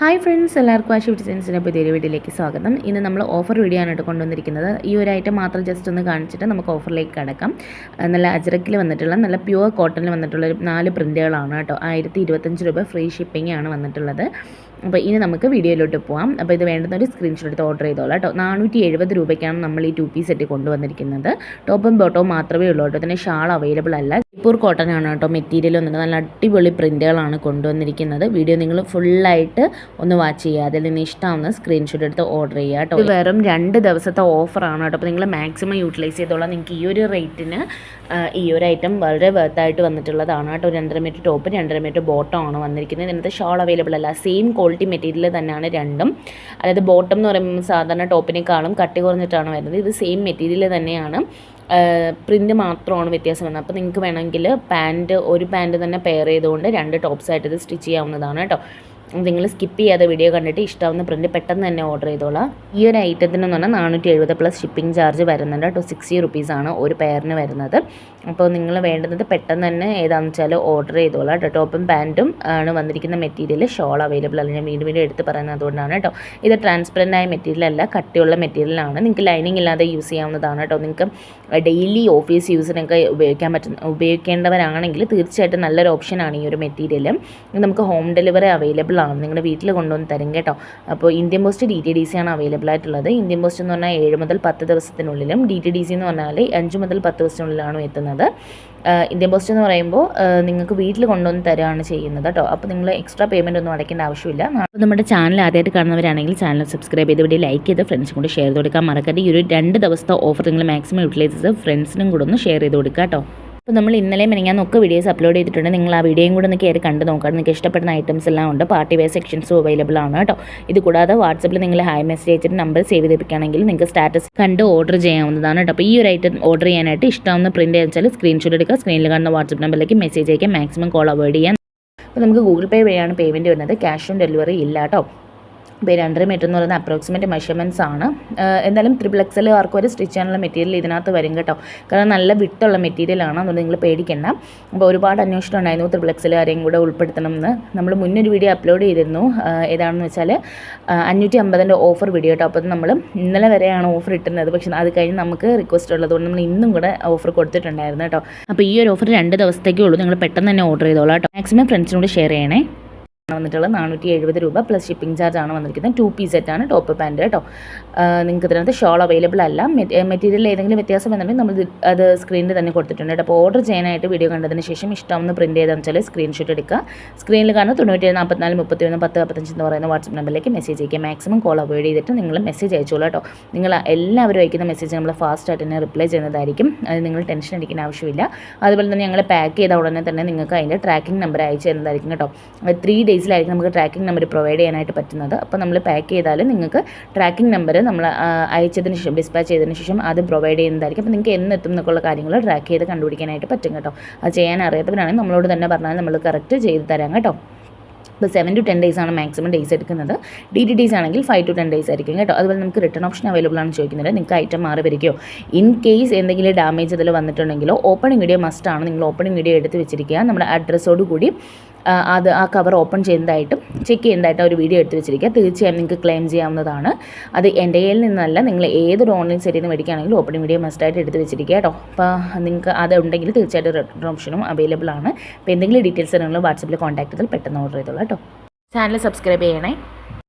Hi friends എല്ലാവർക്കും ആശു ഡിസൈൻസിന്റെ പുതിയൊരു വീഡിയോയിലേക്ക് സ്വാഗതം. ഇന്ന് നമ്മൾ ഓഫർ വീഡിയോ ആണ് കൊണ്ടുവന്നിരിക്കുന്നത്. ഈ ഒരു ഐറ്റം മാത്രം ജസ്റ്റ് ഒന്ന് കാണിച്ചിട്ട് നമുക്ക് ഓഫറിലേക്ക് കടക്കാം. നല്ല അജറക്കിൽ വന്നിട്ടുള്ള നല്ല പ്യുവർ കോട്ടണിൽ വന്നിട്ടുള്ള നാല് പ്രിന്റുകളാണ് കേട്ടോ. ആയിരത്തി ഇരുപത്തഞ്ച് രൂപ ഫ്രീ ഷിപ്പിംഗ് ആണ് വന്നിട്ടുള്ളത്. അപ്പോൾ ഇനി നമുക്ക് വീഡിയോയിലോട്ട് പോവാം. അപ്പോൾ ഇത് വേണ്ടുന്ന ഒരു സ്ക്രീൻഷോട്ട് എടുത്ത് ഓർഡർ ചെയ്തോളാം കേട്ടോ. നാനൂറ്റി എഴുപത് രൂപയ്ക്കാണ് നമ്മൾ ഈ ടു പീസ് സെറ്റ് കൊണ്ടുവന്നിരിക്കുന്നത്. ടോപ്പും ബോട്ടവും മാത്രമേ ഉള്ളൂ കേട്ടോ. ഇതിന് ഷാൾ അവൈലബിൾ അല്ല. ജയ്പൂർ കോട്ടൺ ആണ് കേട്ടോ മെറ്റീരിയൽ വന്നിട്ട്. നല്ല അടിപൊളി പ്രിന്റുകളാണ് കൊണ്ടുവന്നിരിക്കുന്നത്. വീഡിയോ നിങ്ങൾ ഫുള്ളായിട്ട് ഒന്ന് വാച്ച് ചെയ്യുക. അതിൽ നിന്ന് ഇഷ്ടമാവുന്ന സ്ക്രീൻഷോട്ട് എടുത്ത് ഓർഡർ ചെയ്യുക കേട്ടോ. വെറും രണ്ട് ദിവസത്തെ ഓഫറാണ് കേട്ടോ. അപ്പോൾ നിങ്ങൾ മാക്സിമം യൂട്ടിലൈസ് ചെയ്തോളാം. നിങ്ങൾക്ക് ഈ ഒരു റേറ്റിന് ഈ ഒരു ഐറ്റം വളരെ വർത്തായിട്ട് വന്നിട്ടുള്ളതാണ് കേട്ടോ. രണ്ടര മീറ്റർ ടോപ്പ് രണ്ടര മീറ്റർ ബോട്ടം ആണ് വന്നിരിക്കുന്നത്. ഇതിനകത്ത് ഷോൾ അവൈലബിൾ അല്ല. സെയിം ക്വാളിറ്റി മെറ്റീരിയൽ തന്നെയാണ് രണ്ടും. അതായത് ബോട്ടം എന്ന് പറയുമ്പോൾ സാധാരണ ടോപ്പിനേക്കാളും കട്ടി കുറഞ്ഞിട്ടാണ് വരുന്നത്. ഇത് സെയിം മെറ്റീരിയൽ തന്നെയാണ്. പ്രിന്റ് മാത്രമാണ് വ്യത്യാസം വരുന്നത്. അപ്പോൾ നിങ്ങൾക്ക് വേണമെങ്കിൽ പാന്റ് ഒരു പാന്റ് തന്നെ പെയർ ചെയ്തുകൊണ്ട് രണ്ട് ടോപ്സ് ആയിട്ട് ഇത് സ്റ്റിച്ച് ചെയ്യാവുന്നതാണ് കേട്ടോ. നിങ്ങൾ സ്കിപ്പ് ചെയ്യാതെ വീഡിയോ കണ്ടിട്ട് ഇഷ്ടമാവുന്ന പ്രിന്റ് പെട്ടെന്ന് തന്നെ ഓർഡർ ചെയ്തോളാം. ഈ ഒരു ഐറ്റത്തിന് എന്ന് പറഞ്ഞാൽ നാനൂറ്റി എഴുപത് പ്ലസ് ഷിപ്പിംഗ് ചാർജ് വരുന്നുണ്ട് കേട്ടോ. സിക്സ്റ്റി റുപ്പീസാണ് ഒരു പെയറിന് വരുന്നത്. അപ്പോൾ നിങ്ങൾ വേണ്ടുന്നത് പെട്ടെന്ന് തന്നെ ഏതാണെന്ന് വെച്ചാൽ ഓർഡർ ചെയ്തോളാം കേട്ടോ. ടോപ്പും പാന്റും ആണ് വന്നിരിക്കുന്ന മെറ്റീരിയൽ ഷോൾ അവൈലബിൾ അല്ല. ഞാൻ വീണ്ടും വീണ്ടും എടുത്ത് പറയുന്നത് അതുകൊണ്ടാണ് കേട്ടോ. ഇത് ട്രാൻസ്പെറന്റ് ആയ മെറ്റീരിയൽ അല്ല കട്ടിയുള്ള മെറ്റീരിയലാണ് നിങ്ങൾക്ക് ലൈനിങ് ഇല്ലാതെ യൂസ് ചെയ്യാവുന്നതാണ് കേട്ടോ. നിങ്ങൾക്ക് ഡെയിലി ഓഫീസ് യൂസിനൊക്കെ ഉപയോഗിക്കാൻ പറ്റുന്ന ഉപയോഗിക്കേണ്ടവരാണെങ്കിൽ തീർച്ചയായിട്ടും നല്ലൊരു ഓപ്ഷനാണ് ഈ ഒരു മെറ്റീരിയൽ നമുക്ക് ഹോം ഡെലിവറി അവൈലബിൾ ആണ്. നിങ്ങളുടെ വീട്ടിൽ കൊണ്ടുവന്ന് തരും കേട്ടോ. അപ്പോൾ Indian post D T D C ആണ് അവൈലബിൾ ആയിട്ടുള്ളത്. ഇന്ത്യൻ പോസ്റ്റ് എന്ന് പറഞ്ഞാൽ ഏഴ് മുതൽ പത്ത് ദിവസത്തിനുള്ളിലും ഡി ടി ഡി സി എന്ന് പറഞ്ഞാൽ അഞ്ച് മുതൽ പത്ത് ദിവസത്തിനുള്ളിലാണ് എത്തുന്നത്. ഇന്ത്യൻ പോസ്റ്റ് എന്ന് പറയുമ്പോൾ നിങ്ങൾക്ക് വീട്ടിൽ കൊണ്ടുവന്ന് തരുകയാണ് ചെയ്യുന്നത് കേട്ടോ. അപ്പോൾ നിങ്ങൾ എക്സ്ട്രാ പേയ്മെന്റ് ഒന്നും അടയ്ക്കേണ്ട ആവശ്യമില്ല. അപ്പോൾ നമ്മുടെ ചാനൽ ആദ്യമായിട്ട് കാണുന്നവരാണെങ്കിൽ ചാനൽ സബ്സ്ക്രൈബ് ചെയ്ത് വീഡിയോ ലൈക്ക് ചെയ്ത് ഫ്രണ്ട്സും കൂടി ഷെയർ ചെയ്ത് കൊടുക്കാൻ മറക്കരുത്. ഈ ഒരു രണ്ട് ദിവസത്തെ ഓഫർ നിങ്ങൾ മാക്സിമം യൂട്ടിലൈസ് ചെയ്ത് ഫ്രണ്ട്സിനും കൂടെ ഒന്ന് ഷെയർ ചെയ്ത് കൊടുക്കുക കേട്ടോ. അപ്പോൾ നമ്മൾ ഇന്നലെ മെനങ്ങാന്നൊക്കെ വീഡിയോസ് അപ്ലോഡ് ചെയ്തിട്ടുണ്ട്. നിങ്ങൾ ആ വീഡിയോയും കൂടെ ഒന്ന് കയറി കണ്ട് നോക്കാം നിങ്ങൾക്ക് ഇഷ്ടപ്പെടുന്ന ഐറ്റംസ് എല്ലാം ഉണ്ട്. പാർട്ടി വെയർ സെക്ഷൻസും അവൈലബിൾ ആണ് കേട്ടോ. ഇത് കൂടാതെ വാട്സപ്പിൽ നിങ്ങൾ ഹായ് മെസ്സേജ് അയച്ചിട്ട് നമ്പർ സേവ് ചെയ്തിരിക്കുകയാണെങ്കിൽ നിങ്ങൾക്ക് സ്റ്റാറ്റസ് കണ്ട് ഓർഡർ ചെയ്യാവുന്നതാണ് കേട്ടോ. അപ്പോൾ ഈ ഒരു ഐറ്റം ഓർഡർ ചെയ്യാനായിട്ട് ഇഷ്ടമാവുന്ന പ്രിന്റ് വെച്ചാൽ സ്ക്രീൻഷോട്ട് എടുക്കുക. സ്ക്രീനിൽ കാണുന്ന വാട്സപ്പ് നമ്പറിലേക്ക് മെസ്സേജ് അയക്കുക. മാക്സിമം കോൾ അവോയ്ഡ് ചെയ്യാം. അപ്പോൾ നമുക്ക് ഗൂഗിൾ പേ വഴിയാണ് പേയ്മെന്റ് വരുന്നത്. ക്യാഷ് ഓൺ ഡെലിവറി ഇല്ല കേട്ടോ. ഇപ്പോൾ രണ്ടര മീറ്റർ എന്ന് പറയുന്ന അപ്രോക്സിമേറ്റ് മെഷർമെന്റ്സ് ആണ്. എന്തായാലും ത്രിബിൾ എക്സൽ ആർക്കും ഒരു സ്റ്റിച്ച് ചെയ്യാനുള്ള മെറ്റീരിയൽ ഇതിനകത്ത് വരും കേട്ടോ. കാരണം നല്ല വിട്ടുള്ള മെറ്റീരിയലാണ് അതുകൊണ്ട് നിങ്ങൾ പേടിക്കണ്ട. അപ്പോൾ ഒരുപാട് അന്വേഷണം ഉണ്ടായിരുന്നു എക്സൽ ആരെയും കൂടെ ഉൾപ്പെടുത്തണം എന്ന്. നമ്മൾ മുന്നൊരു വീഡിയോ അപ്ലോഡ് ചെയ്തിരുന്നു. ഏതാണെന്ന് വെച്ചാൽ അഞ്ഞൂറ്റി അമ്പതിന്റെ ഓഫർ വീഡിയോ കേട്ടോ അപ്പോൾ നമ്മൾ ഇന്നലെ വരെയാണ് ഓഫർ ഇട്ടുന്നത്. പക്ഷേ അത് കഴിഞ്ഞ് നമുക്ക് റിക്വസ്റ്റ് ഉള്ളതുകൊണ്ട് നമ്മൾ ഇന്നും കൂടെ ഓഫർ കൊടുത്തിട്ടുണ്ടായിരുന്നു കേട്ടോ. അപ്പോൾ ഈ ഒരു ഓഫർ രണ്ട് ദിവസത്തേക്കേ ഉള്ളൂ. നിങ്ങൾ പെട്ടെന്ന് തന്നെ ഓർഡർ ചെയ്തോളാം കേട്ടോ. മാക്സിമം ഫ്രണ്ട്സിനോട് ഷെയർ ചെയ്യണേ. ആണ് വന്നിട്ടുള്ളത് നാനൂറ്റി എഴുപത് രൂപ പ്ലസ് ഷിപ്പിംഗ് ചാർജ് ആണ് വന്നിരിക്കുന്നത്. ടു പീസ് ആണ് ടോപ്പ് പാന്റ് കേട്ടോ നിങ്ങൾക്ക് ഇതിനകത്ത് ഷോൾ അവൈലബിൾ അല്ല. മെറ്റീരിയൽ ഏതെങ്കിലും വ്യത്യാസം വന്നിട്ടുണ്ടെങ്കിൽ നമ്മൾ അത് സ്ക്രീനിൽ തന്നെ കൊടുത്തിട്ടുണ്ട് അപ്പോൾ ഓർഡർ ചെയ്യാനായിട്ട് വീഡിയോ കണ്ടതിന് ശേഷം ഇഷ്ടമെന്ന് പ്രിന്റ് ചെയ്താൽ വെച്ചാൽ സ്ക്രീൻഷോട്ട് എടുക്കുക. സ്ക്രീനിൽ കാണുന്ന തൊണ്ണൂറ്റി നാൽപ്പത്തിനാല് മുപ്പത്തി ഒന്ന് പത്ത് നാൽപ്പത്തഞ്ച് എന്ന് പറയുന്ന വാട്സപ്പ് നമ്പറിലേക്ക് മെസ്സേജ് അയക്കുക മാക്സിമം കോൾ അവോയ്ഡ് ചെയ്തിട്ട് നിങ്ങൾ മെസ്സേജ് അയച്ചോളൂ കേട്ടോ. നിങ്ങൾ എല്ലാവരും അയക്കുന്ന മെസ്സേജ് നമ്മൾ ഫാസ്റ്റ് ആയിട്ട് തന്നെ റിപ്ലൈ ചെയ്യുന്നതായിരിക്കും. അത് നിങ്ങൾ ടെൻഷൻ അടിക്കേണ്ട ആവശ്യമില്ല. അതുപോലെ തന്നെ ഞങ്ങൾ പാക്ക് ചെയ്ത ഉടനെ തന്നെ നിങ്ങൾക്ക് അതിന്റെ ട്രാക്കിംഗ് നമ്പർ അയച്ചു തരുന്നതായിരിക്കും കേട്ടോ. ത്രീ ഡേയ്സിലായിരിക്കും നമുക്ക് ട്രാക്കിംഗ് നമ്പർ പ്രൊവൈഡ് ചെയ്യാനായിട്ട് പറ്റുന്നത്. അപ്പോൾ നമ്മൾ പാക്ക് ചെയ്താൽ നിങ്ങൾക്ക് ട്രാക്കിംഗ് നമ്പർ നമ്മൾ അയച്ചതിന് ശേഷം ഡിസ്പാച്ച് ചെയ്തതിന് ശേഷം അത് പ്രൊവൈഡ് ചെയ്യുന്നതായിരിക്കും. അപ്പോൾ നിങ്ങൾക്ക് എന്ന് എത്തും എന്നൊക്കെയുള്ള കാര്യങ്ങൾ ട്രാക്ക് ചെയ്ത് കണ്ടുപിടിക്കാനായിട്ട് പറ്റും കേട്ടോ. അത് ചെയ്യാൻ അറിയാത്തവരാണെങ്കിൽ നമ്മളോട് തന്നെ പറഞ്ഞാൽ നമ്മൾ കറക്റ്റ് ചെയ്ത് തരാം കേട്ടോ. ഇപ്പോൾ സെവൻ ടു ടെൻ ഡേയ്സ് ആണ് മാക്സിമം ഡേയ്സ് എടുക്കുന്നത്. ഡി ടി ഡേയ്സ് ആണെങ്കിൽ ഫൈവ് ടു ടെൻ ഡേയ്സ് ആയിരിക്കും കേട്ടോ. അതുപോലെ നമുക്ക് റിട്ടേൺ ഓപ്ഷൻ അവൈലബിൾ ആണ് ചോദിക്കുന്നത് നിങ്ങൾക്ക് ഐറ്റം മാറി വരികയോ ഇൻ കേസ് എന്തെങ്കിലും ഡാമേജ് അതിൽ വന്നിട്ടുണ്ടെങ്കിലോ ഓപ്പണിംഗ് വീഡിയോ മസ്റ്റ് ആണ്. നിങ്ങൾ ഓപ്പണിംഗ് വീഡിയോ എടുത്ത് വെച്ചിരിക്കുക. നമ്മുടെ അഡ്രസ്സോട് കൂടി അത് ആ കവർ ഓപ്പൺ ചെയ്യുന്നതായിട്ടും ചെക്ക് ചെയ്യുന്നതായിട്ടും ഒരു വീഡിയോ എടുത്ത് വെച്ചിരിക്കുക. തീർച്ചയായും നിങ്ങൾക്ക് ക്ലെയിം ചെയ്യാവുന്നതാണ്. അത് എന്റെ കയ്യിൽ നിന്നല്ല നിങ്ങൾ ഏതൊരു ഓൺലൈൻ സൈറ്റിൽ നിന്ന് മേടിക്കുകയാണെങ്കിലും ഓപ്പണിംഗ് വീഡിയോ മസ്റ്റായിട്ട് എടുത്ത് വെച്ചിരിക്കുക കേട്ടോ. അപ്പോൾ നിങ്ങൾക്ക് അത് ഉണ്ടെങ്കിൽ തീർച്ചയായിട്ടും റിട്ടേൺ ഓപ്ഷനും അവൈലബിൾ ആണ്. അപ്പോൾ എന്തെങ്കിലും ഡീറ്റെയിൽസ് നിങ്ങൾ വാട്സപ്പിൽ കോൺടാക്ട് ചെയ്താൽ പെട്ടെന്ന് ഓർഡർ ചെയ്തോളൂ കേട്ടോ. ചാനൽ സബ്സ്ക്രൈബ് ചെയ്യണേ.